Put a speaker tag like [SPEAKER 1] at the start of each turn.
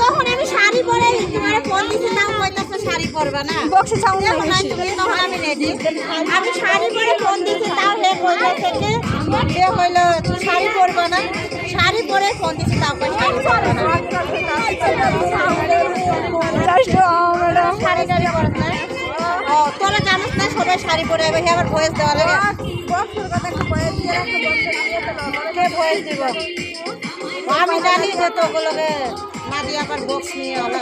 [SPEAKER 1] তখন আমি শাড়ি পরে তোমার ফোন দিতে নাও কইতাছো শাড়ি পরবা না
[SPEAKER 2] বক্সে
[SPEAKER 1] না তখন আমি রেডি আমি শাড়ি পরে ফোন দিতে তাও হে কইতাছে যে হে হইল তুই শাড়ি পরবা না। শাড়ি পরে ফোন দিতে তাও কই শাড়ি পরবা না শাড়ি টাড়ি পরত না। ও তোরা জানিস না সবাই শাড়ি পরে আবার ভয়েস দেওয়া লাগে। ভয়েস দিব আমি জানি যে তোগুলোকে মা দিয়ে আবার বক্স নিয়ে হলো